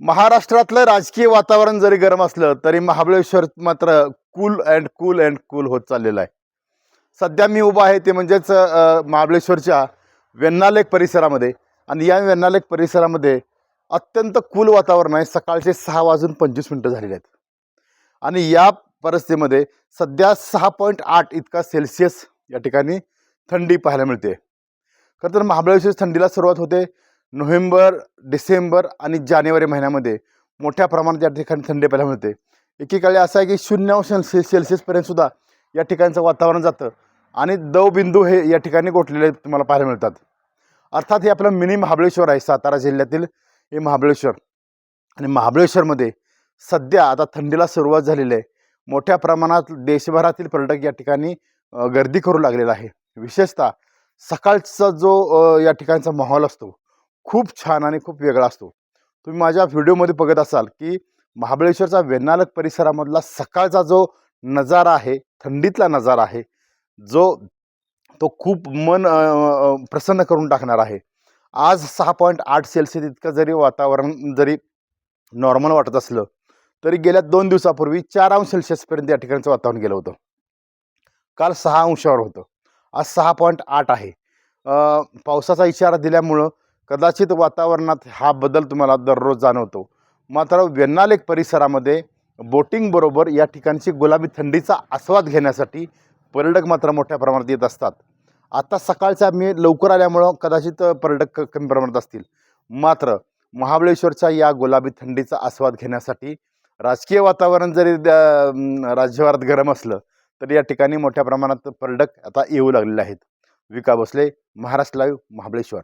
महाराष्ट्रातलं राजकीय वातावरण जरी गरम असलं तरी महाबळेश्वर मात्र cool and cool and cool होत चाललेलं आहे. सध्या मी उभा आहे ते म्हणजेच महाबळेश्वरच्या वेन्नालेक परिसरामध्ये. आणि या वेन्नालेक परिसरामध्ये अत्यंत कूल वातावरण आहे. सकाळचे सहा वाजून पंचवीस मिनटं झालेले आहेत. आणि या परिस्थितीमध्ये सध्या सहा पॉईंट आठ इतका सेल्सिअस या ठिकाणी थंडी पाहायला मिळते. खरं तर महाबळेश्वर थंडीला सुरुवात होते. नोव्हेंबर डिसेंबर आणि जानेवारी महिन्यामध्ये मोठ्या प्रमाणात या ठिकाणी थंडी पाहायला मिळते. एकेकाळी असं आहे की शून्य अंश से सेल्सिअसपर्यंतसुद्धा या ठिकाणचं वातावरण जातं आणि दवबिंदू हे या ठिकाणी गोठलेले तुम्हाला पाहायला मिळतात. अर्थात हे आपलं मिनी महाबळेश्वर आहे सातारा जिल्ह्यातील हे महाबळेश्वर. आणि महाबळेश्वरमध्ये सध्या आता थंडीला सुरुवात झालेली आहे. मोठ्या प्रमाणात देशभरातील पर्यटक या ठिकाणी गर्दी करू लागलेला आहे. विशेषतः सकाळचा जो या ठिकाणचा माहोल असतो खूप छान आणि खूप वेगळा असतो. तुम्ही माझ्या व्हिडिओमध्ये बघत असाल की महाबळेश्वरचा वेन्नालक परिसरामधला सकाळचा जो नजारा आहे थंडीतला नजारा आहे जो तो खूप मन प्रसन्न करून टाकणार आहे. आज सहा पॉईंट आठ सेल्सिअस इतकं जरी वातावरण जरी नॉर्मल वाटत असलं तरी गेल्या दोन दिवसापूर्वी चार अंश सेल्सिअसपर्यंत या ठिकाणचं वातावरण गेलं होतं. काल सहा अंशावर होतं. आज सहा पॉईंट आठ आहे. पावसाचा इशारा दिल्यामुळं कदाचित वातावरणात हा बदल तुम्हाला दररोज जाणवतो. मात्र वेन्नालेक परिसरामध्ये बोटिंगबरोबर या ठिकाणची गुलाबी थंडीचा आस्वाद घेण्यासाठी पर्यटक मात्र मोठ्या प्रमाणात येत असतात. आता सकाळच्या मी लवकर आल्यामुळं कदाचित पर्यटक कमी प्रमाणात असतील. मात्र महाबळेश्वरच्या या गुलाबी थंडीचा आस्वाद घेण्यासाठी राजकीय वातावरण जरी द- राज्यभरात गरम असलं तरी या ठिकाणी मोठ्या प्रमाणात पर्यटक आता येऊ लागलेले आहेत. विका भोसले महाराष्ट्र लाईव्ह महाबळेश्वर.